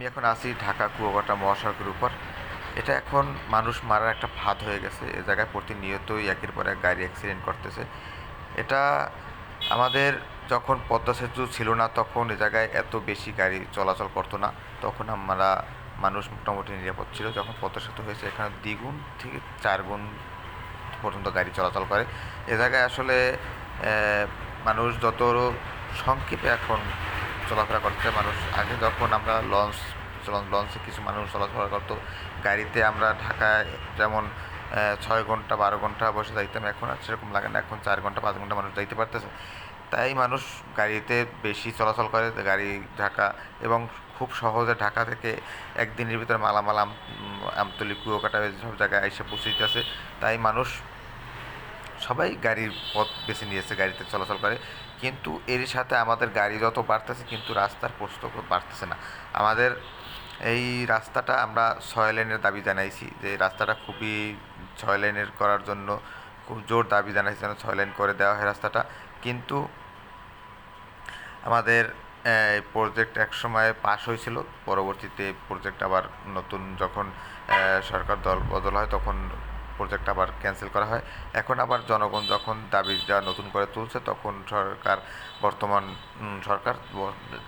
আমি এখন আছি ঢাকা, কুয়াকাটা মহাসড়কের উপর। এটা এখন মানুষ মারার একটা ফাঁদ হয়ে গেছে। এ জায়গায় প্রতিনিয়তই একের পর এক গাড়ি অ্যাক্সিডেন্ট করতেছে। এটা আমাদের যখন পদ্মা সেতু ছিল না, তখন এ জায়গায় এত বেশি গাড়ি চলাচল করতো না। তখন আমরা মানুষ মোটামুটি নিরাপদ ছিল। যখন পদ্মা সেতু হয়েছে, এখানে দ্বিগুণ থেকে চার গুণ পর্যন্ত গাড়ি চলাচল করে। এ জায়গায় আসলে মানুষ যত সংক্ষেপে এখন চলাফেরা করছে মানুষ, আগে যখন আমরা লঞ্চ লঞ্চে কিছু মানুষ চলাফেরা করতো, গাড়িতে আমরা ঢাকায় যেমন ছয় ঘণ্টা, বারো ঘণ্টা বসে যাইতাম, এখন আর সেরকম লাগে না, এখন চার ঘণ্টা, পাঁচ ঘণ্টা মানুষ যাইতে পারতেছে। তাই মানুষ গাড়িতে বেশি চলাচল করে, গাড়ি ঢাকা এবং খুব সহজে ঢাকা থেকে একদিনের ভিতরে মালামাল, আম, আমতলি, কুয়োকাটা সব জায়গায় এসে পৌঁছে দিতেছে তাই মানুষ সবাই গাড়ির পথ বেছে নিয়েছে, গাড়িতে চলাচল করে। কিন্তু এর সাথে আমাদের গাড়ি যত বাড়তেছে কিন্তু রাস্তার প্রস্থ বাড়তেছে না। আমাদের এই রাস্তাটা আমরা ছয় লেনের দাবি জানাইছি যে এই রাস্তাটা খুবই ছয় লেনের করার জন্য খুব জোর দাবি জানাইছি যেন ছয় লেন করে দেওয়া হয় রাস্তাটা। কিন্তু আমাদের প্রজেক্ট এক সময় পাশ হয়েছিল। পরবর্তীতে প্রজেক্ট আবার নতুন যখন সরকার দল বদল হয় তখন প্রজেক্ট আবার ক্যান্সেল করা হয়। এখন আবার জনগণ যখন দাবিটা নতুন করে তুলছে, তখন সরকার, বর্তমান সরকার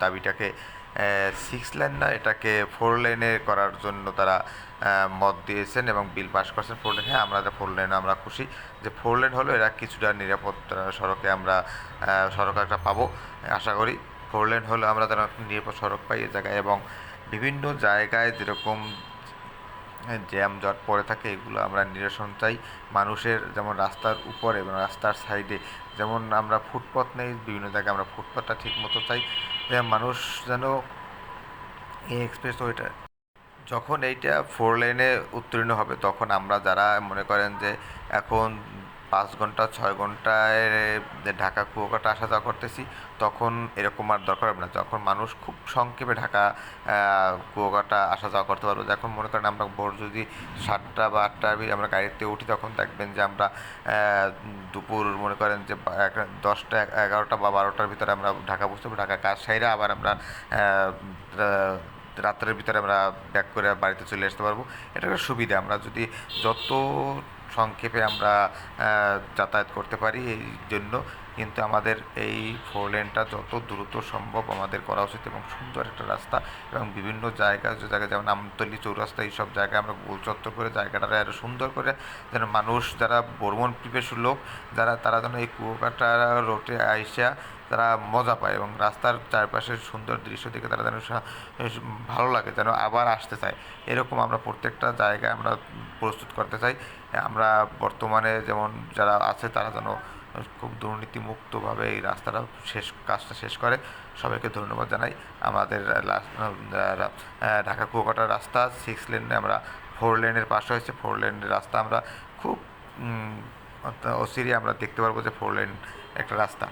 দাবিটাকে সিক্স লাইন না, এটাকে ফোর লাইনে করার জন্য তারা মত দিয়েছেন এবং বিল পাস করছেন। ফোর লাইন হ্যাঁ আমরা ফোর লাইনে আমরা খুশি। যে ফোর লাইন হলো, এরা কিছুটা নিরাপদ সড়কে আমরা সড়ক একটা পাবো, আশা করি। ফোর লেন হলে আমরা যেন নিরাপদ সড়ক পাই এ জায়গায় এবং বিভিন্ন জায়গায় যেরকম জ্যাম, জট পড়ে থাকে, এগুলো আমরা নিরসন চাই। মানুষের যেমন রাস্তার উপরে এবং রাস্তার সাইডে, যেমন আমরা ফুটপথ নেই, বিভিন্ন জায়গায় আমরা ফুটপাথটা ঠিক মতো চাই মানুষ যেন এই এক্সপ্রেস ওইটা, যখন এইটা ফোর লেনে উত্তীর্ণ হবে, তখন আমরা যারা মনে করেন যে এখন পাঁচ ঘণ্টা, ছয় ঘন্টায় ঢাকা, কুয়াকাটা আসা যাওয়া করতেছি। তখন এরকম আর দরকার হবে না। যখন মানুষ খুব সংক্ষেপে ঢাকা কুয়াকাটা আসা যাওয়া করতে পারব। যখন মনে করেন আমরা ভোর যদি সাতটা বা আটটার দিকে আমরা গাড়িতে উঠি, তখন দেখবেন যে আমরা দুপুর মনে করেন যে দশটা এগারোটা বা বারোটার ভিতরে আমরা ঢাকা বুঝতে পারব ঢাকা কাজ সাইরা আবার আমরা রাত্রের ভিতরে আমরা ব্যাক করে বাড়িতে চলে আসতে পারব। এটা একটা সুবিধা। আমরা যদি যত সংক্ষেপে আমরা যাতায়াত করতে পারি এই জন্য। কিন্তু আমাদের এই ফোর লেনটা যত দ্রুত সম্ভব আমাদের করা উচিত এবং সুন্দর একটা রাস্তা এবং বিভিন্ন জায়গা, যে জায়গায় যেমন আমতলি চৌরাস্তা, এইসব জায়গায় আমরা গোল চত্বর করে জায়গাটাকে আরও সুন্দর করে যেন মানুষ, যারা ভ্রমণ পিপেসু লোক, যারা, তারা যেন এই কুয়োকাটা রোডে আইসা তারা মজা পায় এবং রাস্তার চারপাশের সুন্দর দৃশ্য দেখে তারা যেন ভালো লাগে, যেন আবার আসতে চায়। এরকম আমরা প্রত্যেকটা জায়গায় আমরা প্রস্তুত করতে চাই। আমরা বর্তমানে যেমন যারা আছে তারা যেন খুব দুর্নীতিমুক্তভাবে এই রাস্তাটা শেষ, কাজটা শেষ করে। সবাইকে ধন্যবাদ জানাই। আমাদের ঢাকা কুয়াকাটার রাস্তা সিক্স লেনে আমরা ফোর লেনের পাশে হয়েছে। ফোর লেনের রাস্তা আমরা খুব অসিরি আমরা দেখতে পারব যে ফোর লেন একটা রাস্তা।